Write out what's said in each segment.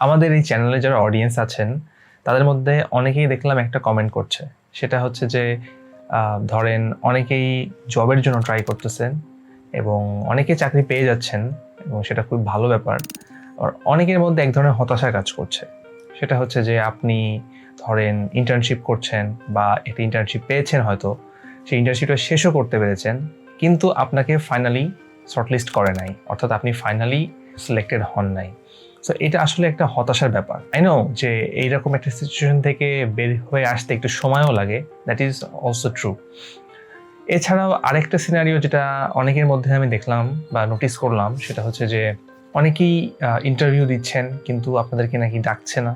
আমাদের এই চ্যানেলে যারা অডিয়েন্স আছেন, তাদের মধ্যে অনেকেই দেখলাম একটা কমেন্ট করছে। সেটা হচ্ছে যে ধরেন অনেকেই জবের জন্য ট্রাই করতেছেন এবং অনেকে চাকরি পেয়ে যাচ্ছেন এবং সেটা খুব ভালো ব্যাপার। আর অনেকের মধ্যে এক ধরনের হতাশা কাজ করছে। সেটা হচ্ছে যে, আপনি ধরেন ইন্টার্নশিপ করছেন বা একটা ইন্টার্নশিপ পেয়েছেন হয়তো, সেই ইন্টার্নশিপটা শেষও করতে পেরেছেন, কিন্তু আপনাকে ফাইনালি শর্টলিস্ট করে নাই। অর্থাৎ আপনি ফাইনালি সিলেক্টেড হন নাই। সো এটা আসলে একটা হতাশার ব্যাপার। আই নো যে এইরকম একটা সিচুয়েশন থেকে বের হয়ে আসতে একটু সময়ও লাগে। দ্যাট ইজ অলসো ট্রু এছাড়াও আরেকটা সিনারিও যেটা অনেকের মধ্যে আমি দেখলাম বা নোটিস করলাম, সেটা হচ্ছে যে অনেকেই ইন্টারভিউ দিচ্ছেন, কিন্তু আপনাদেরকে নাকি ডাকছে না।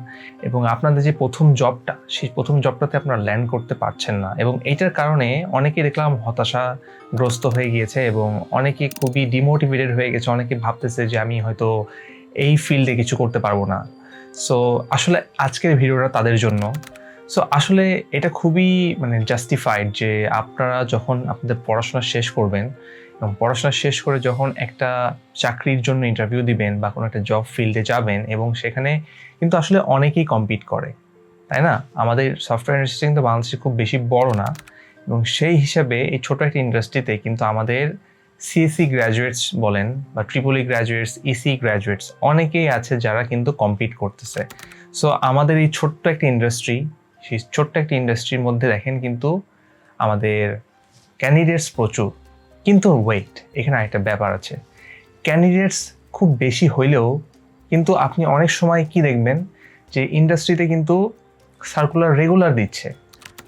এবং আপনাদের যে প্রথম জবটা সেই প্রথম জবটাতে আপনারা ল্যান্ড করতে পারছেন না। এবং এইটার কারণে অনেকে দেখলাম হতাশাগ্রস্ত হয়ে গিয়েছে এবং অনেকে খুবই ডিমোটিভেটেড হয়ে গেছে। অনেকে ভাবতেছে যে আমি হয়তো এই ফিল্ডে কিছু করতে পারব না। সো আসলে আজকের ভিডিওটা তাদের জন্য। সো আসলে এটা খুবই মানে জাস্টিফাইড যে আপনারা যখন আপনাদের পড়াশোনা শেষ করবেন এবং পড়াশোনা শেষ করে যখন একটা চাকরির জন্য ইন্টারভিউ দিবেন বা কোনো একটা জব ফিল্ডে যাবেন এবং সেখানে কিন্তু আসলে অনেকেই কম্পিট করে, তাই না? আমাদের সফটওয়্যার ইন্ডাস্ট্রি কিন্তু বাংলাদেশে খুব বেশি বড় না এবং সেই হিসাবে এই ছোট একটা ইন্ডাস্ট্রিতে কিন্তু আমাদের সিএসসি গ্র্যাজুয়েটস বলেন বা ট্রিপলি গ্র্যাজুয়েটস ইসি গ্র্যাজুয়েটস অনেকেই আছে যারা কিন্তু কম্পিট করতেছে। সো আমাদের এই ছোট্ট একটা ইন্ডাস্ট্রি সেই ছোট্ট একটা ইন্ডাস্ট্রির মধ্যে দেখেন কিন্তু আমাদের ক্যান্ডিডেটস প্রচুর। কিন্তু ওয়েট এখানে একটা ব্যাপার আছে। ক্যান্ডিডেটস খুব বেশি হইলেও কিন্তু আপনি অনেক সময় কি দেখবেন যে ইন্ডাস্ট্রিতে কিন্তু সার্কুলার রেগুলার দিচ্ছে।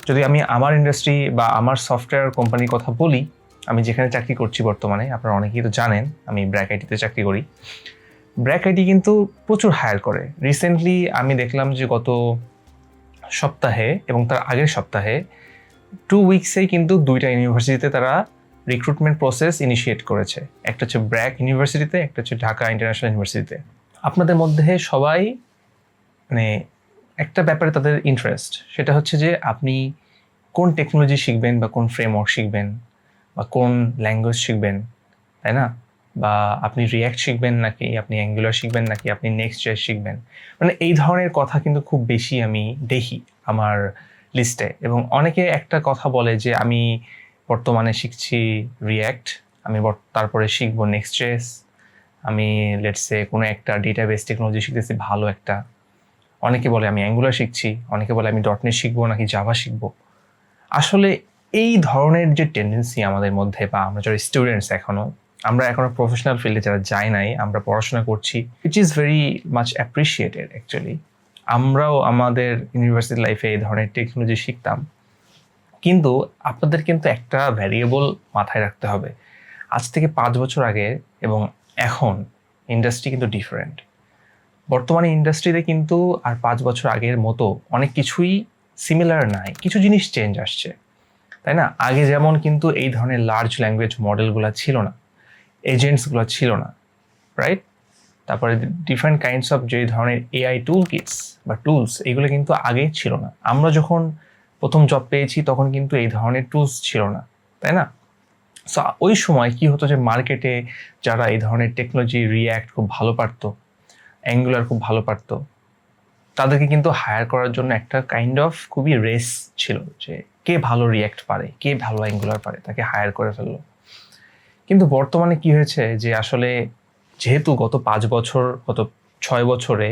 যদি আমি আমার ইন্ডাস্ট্রি বা আমার সফটওয়্যার কোম্পানির কথা বলি, আমি যেখানে চাকরি করছি বর্তমানে, আপনারা অনেকেই তো জানেন, আমি ব্র্যাক আইটিতে চাকরি করি। ব্র্যাক আইটি কিন্তু প্রচুর হায়ার করে। রিসেন্টলি আমি দেখলাম যে গত সপ্তাহে এবং তার আগের সপ্তাহে টু উইকসেই কিন্তু দুইটা ইউনিভার্সিটিতে তারা রিক্রুটমেন্ট প্রসেস ইনিশিয়েট করেছে। একটা হচ্ছে ব্র্যাক ইউনিভার্সিটিতে, একটা হচ্ছে ঢাকা ইন্টারন্যাশনাল ইউনিভার্সিটিতে। আপনাদের মধ্যে সবাই মানে একটা ব্যাপারে তাদের ইন্টারেস্ট সেটা হচ্ছে যে আপনি কোন টেকনোলজি শিখবেন বা কোন ফ্রেমওয়ার্ক শিখবেন বা কোন ল্যাঙ্গুয়েজ শিখবেন, তাই না? বা আপনি রিয়্যাক্ট শিখবেন নাকি, আপনি অ্যাঙ্গুলার শিখবেন নাকি, আপনি নেক্সট জেস শিখবেন। মানে এই ধরনের কথা কিন্তু খুব বেশি আমি দেখি আমার লিস্টে এবং অনেকে একটা কথা বলে যে আমি বর্তমানে শিখছি রিয়্যাক্ট আমি তারপরে শিখব নেক্সট জেস আমি লেটসে কোনো একটা ডেটাবেস টেকনোলজি শিখতেছি, ভালো একটা। অনেকে বলে আমি অ্যাঙ্গুলার শিখছি, অনেকে বলে আমি. ডটনেট শিখব নাকি জাভা শিখব। আসলে এই ধরনের যে টেন্ডেন্সি আমাদের মধ্যে বা আমরা যারা স্টুডেন্টস এখনও আমরা এখনও প্রফেশনাল ফিল্ডে যারা যাই নাই, আমরা পড়াশোনা করছি it is very much appreciated actually আমরাও আমাদের ইউনিভার্সিটি লাইফে এই ধরনের টেকনোলজি শিখতাম। কিন্তু আপনাদের কিন্তু একটা ভ্যারিয়েবল মাথায় রাখতে হবে। আজ থেকে পাঁচ বছর আগে এবং এখন ইন্ডাস্ট্রি কিন্তু ডিফারেন্ট বর্তমানে ইন্ডাস্ট্রিতে কিন্তু আর পাঁচ বছর আগের মতো অনেক কিছুই সিমিলার নাই। কিছু জিনিস চেঞ্জ আসছে। তাই না? আগে যেমন কিন্তু এই ধরনের লার্জ ল্যাঙ্গুয়েজ মডেলগুলো ছিল না। এজেন্টসগুলো ছিল না। রাইট তারপরে ডিফারেন্ট কাইন্ডস অফ যে ধরনের এআই টুল কিটস বা টুলস এগুলো কিন্তু আগে ছিল না। আমরা যখন প্রথম জব পেয়েছি, তখন কিন্তু এই ধরনের টুলস ছিল না, তাই না? সো ওই সময় কি হতো যে মার্কেটে যারা এই ধরনের টেকনোলজি রিয়্যাক্ট খুব ভালো পারতো অ্যাঙ্গুলার খুব ভালো পারতো, তাদেরকে কিন্তু হায়ার করার জন্য একটা কাইন্ড অফ খুবই রেস ছিল যে কে ভালো রিয়্যাক্ট পারে, কে ভালো অ্যাঙ্গুলার পারে, তাকে হায়ার করে ফেলল। কিন্তু বর্তমানে কি হয়েছে যে আসলে যেহেতু গত পাঁচ বছর, গত ছয় বছরে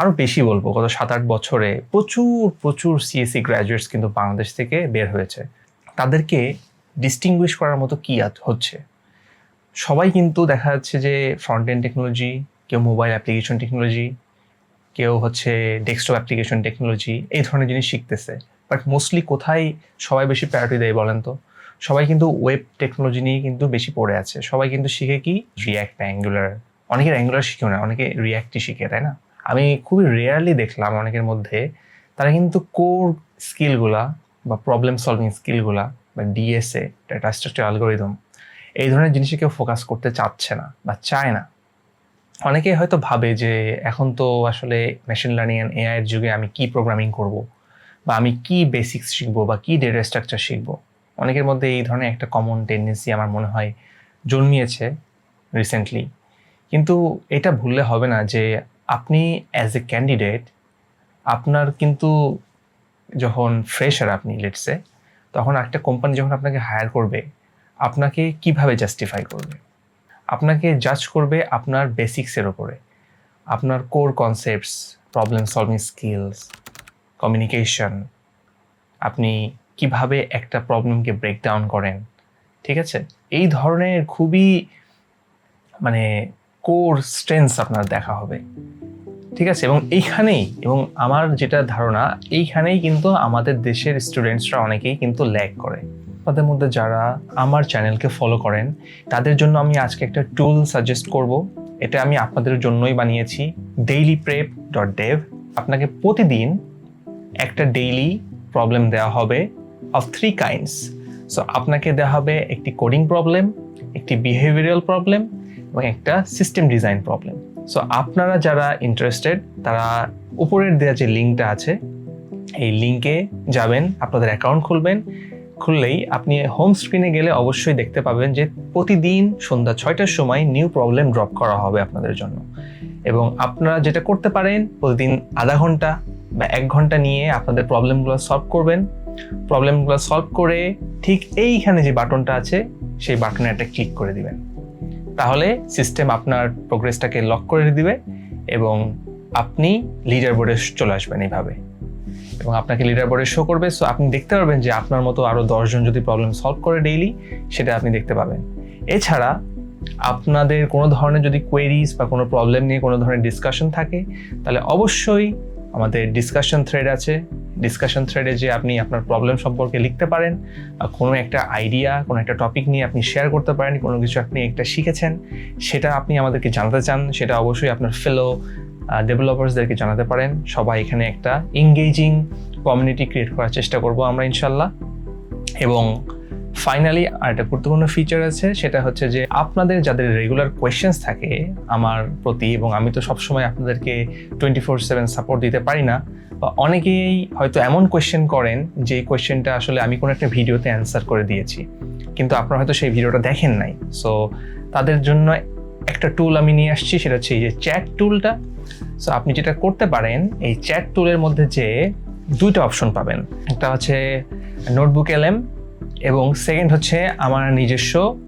আরও বেশি বলব, গত সাত আট বছরে প্রচুর প্রচুর সিএসসি গ্র্যাজুয়েটস কিন্তু বাংলাদেশ থেকে বের হয়েছে। তাদেরকে ডিস্টিংগুইশ করার মতো কী হচ্ছে? সবাই কিন্তু দেখা যাচ্ছে যে ফ্রন্ট এন্ড টেকনোলজি কেউ মোবাইল অ্যাপ্লিকেশন টেকনোলজি কেউ হচ্ছে ডেস্কটপ অ্যাপ্লিকেশন টেকনোলজি এই ধরনের জিনিস শিখতেছে। বাট মোস্টলি কোথায় সবাই বেশি প্রায়োরিটি দেয় বলেন তো? সবাই কিন্তু ওয়েব টেকনোলজি নিয়ে কিন্তু বেশি পড়ে আছে। সবাই কিন্তু শিখে কি? রিয়্যাক্ট অ্যাঙ্গুলার অনেকের অ্যাঙ্গুলার শিখেও না, অনেকে রিয়্যাক্টই শিখে, তাই না? আমি খুবই রেয়ারলি দেখলাম অনেকের মধ্যে। তারা কিন্তু কোর স্কিলগুলা বা প্রবলেম সলভিং স্কিলগুলা বা ডিএসএ ডাটা স্ট্রাকচার অ্যালগোরিদম এই ধরনের জিনিসে কেউ ফোকাস করতে চাচ্ছে না বা চায় না। অনেকে হয়তো ভাবে যে এখন তো আসলে মেশিন লার্নিং অ্যান্ড এআই এর যুগে আমি কি প্রোগ্রামিং করব বা আমি কি বেসিক্স শিখব বা কি ডেটা স্ট্রাকচার শিখব। অনেকের মধ্যে এই ধরনের একটা কমন টেন্ডেন্সি আমার মনে হয় জন্মিয়েছে রিসেন্টলি কিন্তু এটা ভুললে হবে না যে আপনি অ্যাজ এ ক্যান্ডিডেট আপনার কিন্তু যখন ফ্রেশার আপনি লেটসে তখন একটা কোম্পানি যখন আপনাকে হায়ার করবে, আপনাকে কীভাবে জাস্টিফাই করবে? আপনাকে জাজ করবে আপনার বেসিক্সের ওপরে আপনার core concepts problem solving skills communication আপনি কীভাবে একটা প্রবলেমকে ব্রেকডাউন করেন, ঠিক আছে? এই ধরনের খুবই মানে কোর স্ট্রেংথস আপনার দেখা হবে। ঠিক আছে? এবং এইখানেই, এবং আমার যেটা ধারণা, এইখানেই কিন্তু আমাদের দেশের স্টুডেন্টসরা অনেকেই কিন্তু ল্যাক করে। তাদের মধ্যে যারা আমার চ্যানেলকে ফলো করেন, তাদের জন্য আমি আজকে একটা টুল সাজেস্ট করব। এটা আমি আপনাদের জন্যই বানিয়েছি ডেইলি প্রেপ ডট ডেভ আপনাকে প্রতিদিন একটা ডেইলি প্রবলেম দেওয়া হবে অফ থ্রি কাইন্ডস সো আপনাকে দেওয়া হবে একটি কোডিং প্রবলেম একটি বিহেভিয়ারাল প্রবলেম এবং একটা সিস্টেম ডিজাইন প্রবলেম সো আপনারা যারা ইন্টারেস্টেড তারা উপরের দেওয়া যে লিঙ্কটা আছে, এই লিঙ্কে যাবেন, আপনাদের অ্যাকাউন্ট খুলবেন। খুললেই আপনি হোম স্ক্রিনে গেলে অবশ্যই দেখতে পাবেন যে প্রতিদিন সন্ধ্যা ছয়টার সময় নিউ প্রবলেম ড্রপ করা হবে আপনাদের জন্য। এবং আপনারা যেটা করতে পারেন, প্রতিদিন আধা ঘণ্টা বা এক ঘণ্টা নিয়ে আপনাদের প্রবলেমগুলো সলভ করবেন। প্রবলেমগুলো সলভ করে ঠিক এইখানে যে বাটনটা আছে, সেই বাটনে একটা ক্লিক করে দিবেন। তাহলে সিস্টেম আপনার প্রোগ্রেসটাকে লক করে দিবে এবং আপনি লিডার বোর্ডে চলে আসবেন এইভাবে। এবং আপনাকে লিডার বোর্ডে শো করবে সো আপনি দেখতে পারবেন যে আপনার মতো আরও দশজন যদি প্রবলেম সলভ করে ডেইলি সেটা আপনি দেখতে পাবেন। এছাড়া আপনাদের কোনো ধরনের যদি কোয়েরিজ বা কোনো প্রবলেম নিয়ে কোনো ধরনের ডিসকাশন থাকে, তাহলে অবশ্যই আমাদের ডিসকাশন থ্রেড আছে। ডিসকাশন থ্রেডে যে আপনি আপনার প্রবলেম সম্পর্কে লিখতে পারেন কোনো একটা আইডিয়া কোনো একটা টপিক নিয়ে আপনি শেয়ার করতে পারেন, কোনো কিছু আপনি একটা শিখেছেন, সেটা আপনি আমাদেরকে জানাতে চান, সেটা অবশ্যই আপনার ফেলো ডেভেলপার্সদেরকে জানাতে পারেন। সবাই এখানে একটা এঙ্গেজিং কমিউনিটি ক্রিয়েট করার চেষ্টা করব আমরা ইনশাল্লাহ। এবং ফাইনালি আর একটা গুরুত্বপূর্ণ ফিচার আছে, সেটা হচ্ছে যে আপনাদের যাদের রেগুলার কোয়েশ্চেন্স থাকে আমার প্রতি, এবং আমি তো সবসময় আপনাদেরকে টোয়েন্টি ফোর সেভেন সাপোর্ট দিতে পারি না, বা অনেকেই হয়তো এমন কোয়েশ্চেন করেন যে কোয়েশ্চেনটা আসলে আমি কোনো একটা ভিডিওতে অ্যান্সার করে দিয়েছি, কিন্তু আপনারা হয়তো সেই ভিডিওটা দেখেন নাই। সো তাদের জন্য একটা টুল আমি নিয়ে আসছি, সেটা হচ্ছে এই যে চ্যাট টুলটা সো আপনি যেটা করতে পারেন, এই চ্যাট টুলের মধ্যে যে দুইটা অপশন পাবেন। একটা হচ্ছে নোটবুক এলএম এবং সেকেন্ড হচ্ছে আমার নিজস্ব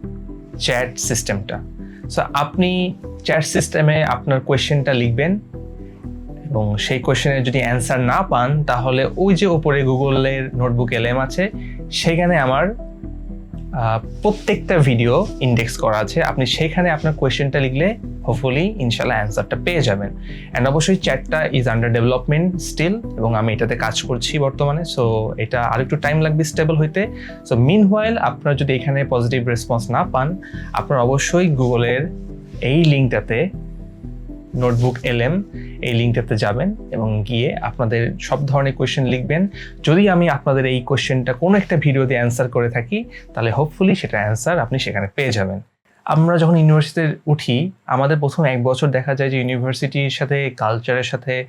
চ্যাট সিস্টেমটা সো আপনি চ্যাট সিস্টেমে আপনার কোয়েশ্চেনটা লিখবেন এবং সেই কোয়েশ্চেনের যদি অ্যান্সার না পান, তাহলে ওই যে ওপরে গুগলের নোটবুক এলএম আছে, সেখানে আমার প্রত্যেকটা ভিডিও ইন্ডেক্স করা আছে। আপনি সেখানে আপনার কোয়েশ্চেনটা লিখলে হোপফুলি ইনশাল্লাহ অ্যান্সারটা পেয়ে যাবেন। অ্যান্ড অবশ্যই চ্যাটটা ইজ আন্ডার ডেভেলপমেন্ট স্টিল এবং আমি এটাতে কাজ করছি বর্তমানে। সো এটা আরেকটু টাইম লাগবে স্টেবল হইতে। সো মিন হোয়াইল আপনারা যদি এখানে পজিটিভ রেসপন্স না পান, আপনারা অবশ্যই গুগলের এই লিঙ্কটাতে নোটবুক এলএম, এই লিঙ্কটাতে যাবেন এবং গিয়ে আপনাদের সব ধরনের কোয়েশ্চেন লিখবেন। যদি আমি আপনাদের এই কোয়েশ্চেনটা কোনো একটা ভিডিওতে অ্যান্সার করে থাকি, তাহলে হোপফুলি সেটা অ্যান্সার আপনি সেখানে পেয়ে যাবেন। আমরা যখন ইউনিভার্সিটিতে উঠি, আমাদের প্রথম এক বছর দেখা যায় যে ইউনিভার্সিটির সাথে কালচারের সাথে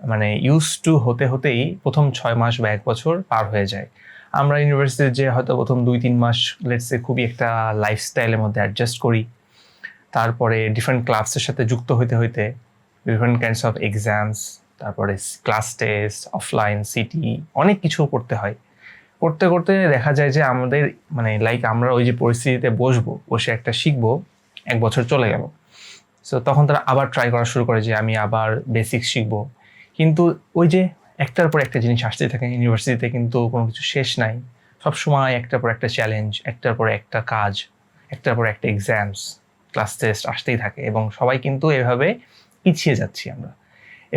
মানে ইউজ টু হতে হতেই প্রথম ছয় মাস বা এক বছর পার হয়ে যায়। আমরা ইউনিভার্সিটিতে যে হয়তো প্রথম দুই তিন মাস লেটসে খুবই একটা লাইফস্টাইলের মধ্যে অ্যাডজাস্ট করি। তারপরে ডিফারেন্ট ক্লাসের সাথে যুক্ত হইতে হইতে ডিফারেন্ট কাইন্ডস অফ এক্সামস তারপরে ক্লাস টেস্ট অফলাইন সিটি অনেক কিছু করতে হয়। করতে করতে দেখা যায় যে আমাদের মানে লাইক আমরা ওই যে পরিস্থিতিতে বসবো, বসে একটা শিখব, এক বছর চলে গেল। সো তখন তারা আবার ট্রাই করা শুরু করে যে আমি আবার বেসিক শিখব। কিন্তু ওই যে একটার পর একটা জিনিস আসতেই থাকে ইউনিভার্সিটিতে কিন্তু কোনো কিছু শেষ নাই। সবসময় একটার পর একটা চ্যালেঞ্জ একটার পর একটা কাজ, একটার পর একটা এক্সামস ক্লাস টেস্ট আসতেই থাকে এবং সবাই কিন্তু এভাবে পিছিয়ে যাচ্ছি আমরা।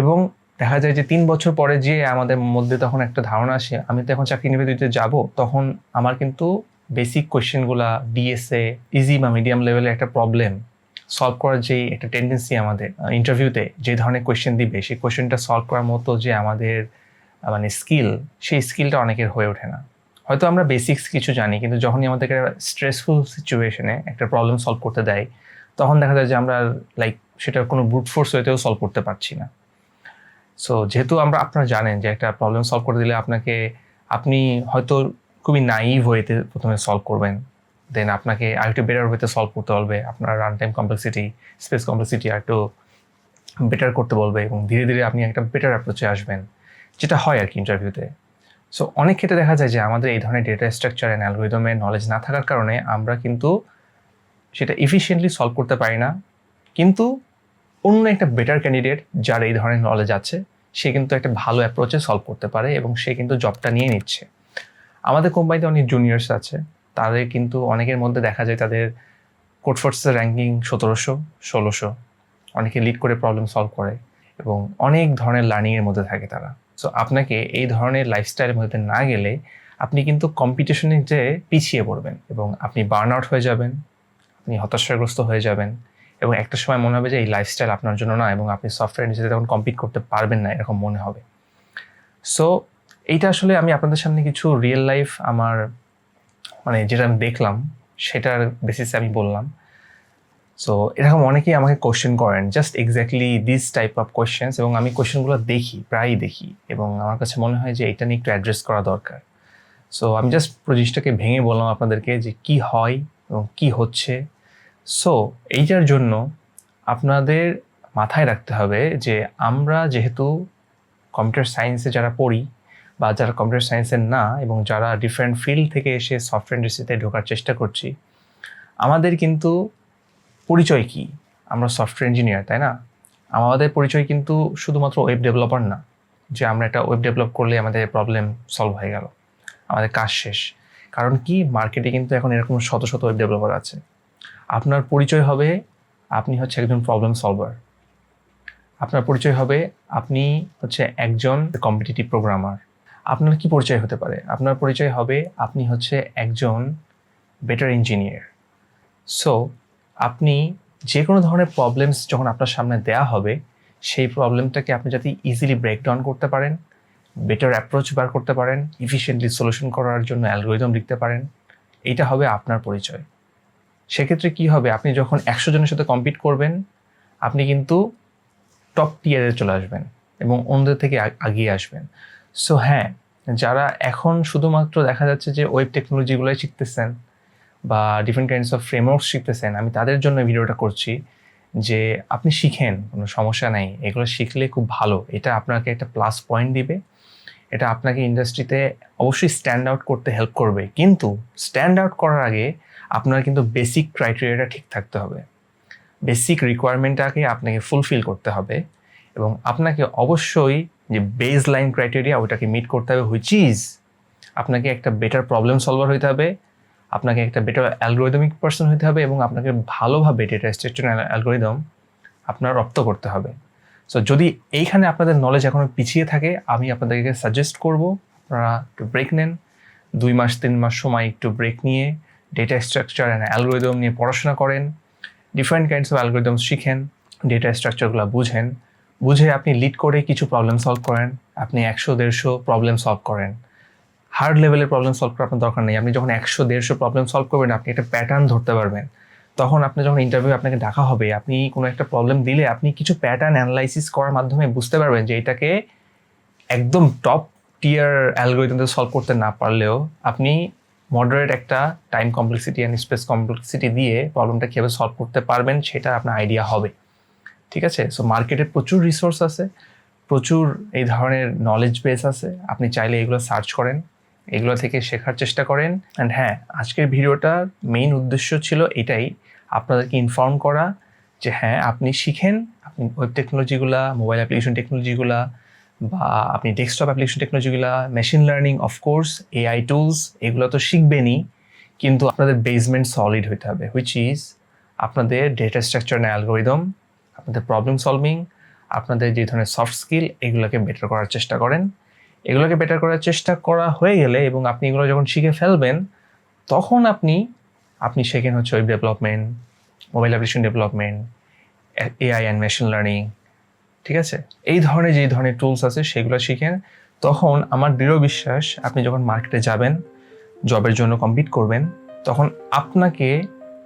এবং দেখা যায় যে তিন বছর পরে যে আমাদের মধ্যে তখন একটা ধারণা আসে, আমি তো এখন চাকরি নিবেদিতে যাব, তখন আমার কিন্তু বেসিক কোয়েশ্চেনগুলা ডিএসএ ইজি বা মিডিয়াম লেভেলের একটা প্রবলেম সলভ করার যে একটা টেন্ডেন্সি আমাদের ইন্টারভিউতে যে ধরনের কোয়েশ্চেন দিবে, সেই কোয়েশ্চেনটা সলভ করার মতো যে আমাদের মানে স্কিল সেই স্কিলটা অনেকের হয়ে ওঠে না। হয়তো আমরা বেসিক্স কিছু জানি, কিন্তু যখনই আমাদেরকে স্ট্রেসফুল সিচুয়েশনে একটা প্রবলেম সলভ করতে দেয় তখন দেখা যায় যে আমরা লাইক সেটার কোনো ব্রুট ফোর্স হইতেও সলভ করতে পারছি না। সো যেহেতু আমরা, আপনারা জানেন যে একটা প্রবলেম সলভ করে দিলে আপনাকে, আপনি হয়তো খুবই নাইভ হইতে প্রথমে সলভ করবেন। দেন আপনাকে আরেকটু বেটার হইতে সলভ করতে বলবে। আপনার run time complexity space complexity আর একটু বেটার করতে বলবে এবং ধীরে ধীরে আপনি একটা বেটার অ্যাপ্রোচে আসবেন, যেটা হয় আর কি ইন্টারভিউতে সো অনেক ক্ষেত্রে দেখা যায় যে আমাদের এই ধরনের ডেটা স্ট্রাকচার অ্যান্ড অ্যালগোরিদমের নলেজ না থাকার কারণে আমরা কিন্তু সেটা এফিসিয়েন্টলি সলভ করতে পারি না। কিন্তু অন্য একটা বেটার ক্যান্ডিডেট যার এই ধরনের নলেজ আছে, সে কিন্তু একটা ভালো অ্যাপ্রোচে সলভ করতে পারে এবং সে কিন্তু জবটা নিয়ে নিচ্ছে। আমাদের কোম্পানিতে অনেক জুনিয়র্স আছে, তাদের কিন্তু অনেকের মধ্যে দেখা যায় তাদের কোডফোর্সের র্যাঙ্কিং সতেরোশো, ষোলোশো। অনেকে লিড করে প্রবলেম সলভ করে এবং অনেক ধরনের লার্নিংয়ের মধ্যে থাকে তারা। সো আপনাকে এই ধরনের লাইফস্টাইলের মধ্যে না গেলে আপনি কিন্তু কম্পিটিশনে যে পিছিয়ে পড়বেন এবং আপনি বার্ন আউট হয়ে যাবেন। আপনি হতাশাগ্রস্ত হয়ে যাবেন এবং একটা সময় মনে হবে যে এই লাইফস্টাইল আপনার জন্য না এবং আপনি সফটওয়্যার ইন্ডাস্ট্রিতে তখন কম্পিট করতে পারবেন না, এরকম মনে হবে। সো এইটা আসলে আমি আপনাদের সামনে কিছু রিয়েল লাইফ আমার মানে যেটা আমি দেখলাম, সেটার বেসিসে আমি বললাম। সো এরকম অনেকেই আমাকে কোশ্চেন করেন just exactly this type of questions এবং আমি কোয়েশ্চেনগুলো দেখি, প্রায়ই দেখি এবং আমার কাছে মনে হয় যে এটা নিয়ে একটু অ্যাড্রেস করা দরকার। সো আমি জাস্ট প্রজিসটাকে ভেঙে বললাম আপনাদেরকে যে কি হয় এবং কি হচ্ছে? সো এইটার জন্য আপনাদের মাথায় রাখতে হবে যে আমরা যেহেতু কম্পিউটার সায়েন্সে যারা পড়ি বা যারা কম্পিউটার সায়েন্সের না এবং যারা ডিফারেন্ট ফিল্ড থেকে এসে সফটওয়্যার ইন্ডাস্ট্রিতে ঢোকার চেষ্টা করছি, আমাদের কিন্তু পরিচয় কি? আমরা সফটওয়্যার ইঞ্জিনিয়ার তাই না? আমাদের পরিচয় কিন্তু শুধুমাত্র ওয়েব ডেভেলপার না, যে আমরা একটা ওয়েব ডেভেলপ করলে আমাদের প্রবলেম সলভ হয়ে গেল, আমাদের কাজ শেষ। কারণ কি? মার্কেটে কিন্তু এখন এরকম শত শত ওয়েব ডেভেলপার আছে। আপনার পরিচয় হবে আপনি হচ্ছে একজন প্রবলেম সলভার আপনার পরিচয় হবে আপনি হচ্ছে একজন কম্পিটিটিভ প্রোগ্রামার আপনার কি পরিচয় হতে পারে? আপনার পরিচয় হবে আপনি হচ্ছে একজন বেটার ইঞ্জিনিয়ার সো আপনি যে কোনো ধরনের প্রবলেমস যখন আপনার সামনে দেয়া হবে, সেই প্রবলেমটাকে আপনি যাতে ইজিলি ব্রেকডাউন করতে পারেন বেটার অ্যাপ্রোচ বার করতে পারেন ইফিসিয়েন্টলি সলিউশন করার জন্য অ্যালগোরিদম লিখতে পারেন এইটা হবে আপনার পরিচয়। সেক্ষেত্রে কি হবে? আপনি যখন একশো জনের সাথে কম্পিট করবেন, আপনি কিন্তু টপ টিয়ারে চলে আসবেন এবং অন্যদের থেকে আগ- আগিয়ে আসবেন। সো হ্যাঁ যারা এখন শুধুমাত্র দেখা যাচ্ছে যে ওয়েব টেকনোলজিগুলোই শিখতেছেন বা ডিফারেন্ট কাইন্ডস অফ ফ্রেমওয়ার্ক শিখতেছেন, আমি তাদের জন্য ভিডিওটা করছি যে আপনি শিখেন, কোনো সমস্যা নাই। এগুলো শিখলে খুব ভালো। এটা আপনাকে একটা প্লাস পয়েন্ট দিবে। এটা আপনাকে ইন্ডাস্ট্রিতে অবশ্যই স্ট্যান্ড আউট করতে হেল্প করবে। কিন্তু স্ট্যান্ড আউট করার আগে আপনার কিন্তু বেসিক ক্রাইটেরিয়াটা ঠিক থাকতে হবে। বেসিক রিকোয়ারমেন্টটাকে আপনাকে ফুলফিল করতে হবে এবং আপনাকে অবশ্যই যে বেস লাইন ক্রাইটেরিয়া ওটাকে মিট করতে হবে হুইচ ইজ আপনাকে একটা বেটার প্রবলেম সলভার হইতে হবে, আপনাকে একটা বেটার অ্যালগোরিদমিক পার্সন হতে হবে এবং আপনাকে ভালোভাবে ডেটা স্ট্রাকচার অ্যালগোরিদম আপনার রপ্ত করতে হবে। সো যদি এইখানে আপনাদের নলেজ এখনও পিছিয়ে থাকে, আমি আপনাদেরকে সাজেস্ট করব, আপনারা একটু ব্রেক নেন। দুই মাস, তিন মাস সময় একটু ব্রেক নিয়ে ডেটা স্ট্রাকচার অ্যান্ড অ্যালগোরিদম নিয়ে পড়াশোনা করেন। ডিফারেন্ট কাইন্ডস অফ অ্যালগোরিদম শিখেন ডেটা স্ট্রাকচারগুলো বুঝেন। বুঝে আপনি লিড করে কিছু প্রবলেম সলভ করেন, আপনি একশো, দেড়শো প্রবলেম সলভ করেন। হার্ড লেভেলের প্রবলেম সলভ করার আপনার দরকার নেই। আপনি যখন একশো, দেড়শো প্রবলেম সলভ করবেন, আপনি একটা প্যাটার্ন ধরতে পারবেন। তখন আপনি যখন ইন্টারভিউ আপনাকে ডাকা হবে, আপনি কোনো একটা প্রবলেম দিলে আপনি কিছু প্যাটার্ন অ্যানালাইসিস করার মাধ্যমে বুঝতে পারবেন যে এটাকে একদম টপ টিয়ার অ্যালগোরিদমতে সলভ করতে না পারলেও আপনি মডারেট একটা time complexity and space complexity দিয়ে প্রবলেমটা কীভাবে সলভ করতে পারবেন সেটা আপনার আইডিয়া হবে। ঠিক আছে? সো মার্কেটে প্রচুর রিসোর্স আছে, প্রচুর এই ধরনের নলেজ বেস আছে। আপনি চাইলে এগুলো সার্চ করেন। এগুলো থেকে শেখার চেষ্টা করেন। অ্যান্ড হ্যাঁ আজকের ভিডিওটার মেইন উদ্দেশ্য ছিল এটাই, আপনাদেরকে ইনফর্ম করা যে হ্যাঁ আপনি শিখেন, আপনি ওয়েব টেকনোলজিগুলা মোবাইল অ্যাপ্লিকেশন টেকনোলজিগুলা বা আপনি desktop application টেকনোলজিগুলা machine learning of course AI tools এগুলো তো শিখবেনই, কিন্তু আপনাদের বেসমেন্ট সলিড হইতে হবে হুইচ ইজ আপনাদের ডেটা স্ট্রাকচার অ্যালগোরিদম আপনাদের প্রবলেম সলভিং আপনাদের যে ধরনের সফট স্কিল এগুলোকে বেটার করার চেষ্টা করেন। এগুলোকে বেটার করার চেষ্টা করা হয়ে গেলে এবং আপনি এগুলো যখন শিখে ফেলবেন, তখন আপনি আপনি শেখেন হচ্ছে web development mobile application development AI and machine learning ঠিক আছে? এই ধরনের যে ধরনের টুলস আছে, সেগুলো শিখেন। তখন আমার দৃঢ় বিশ্বাস, আপনি যখন মার্কেটে যাবেন জবের জন্য কম্পিট করবেন, তখন আপনাকে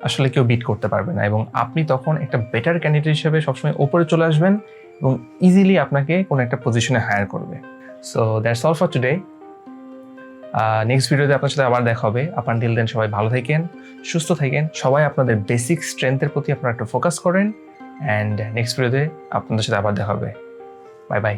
আসলে কেউ বিট করতে পারবে না এবং আপনি তখন একটা বেটার ক্যান্ডিডেট হিসেবে সবসময় ওপরে চলে আসবেন এবং ইজিলি আপনাকে কোনো একটা পজিশনে হায়ার করবে। So that's all for today next ভিডিওতে আপনার সাথে আবার দেখা হবে। আপনার ডিল দেন সবাই ভালো থাকেন, সুস্থ থাকেন। সবাই আপনাদের বেসিক স্ট্রেংথের প্রতি আপনারা একটু ফোকাস করেন। অ্যান্ড নেক্সট ভিডিওতে আপনাদের সাথে আবার দেখা হবে। Bye bye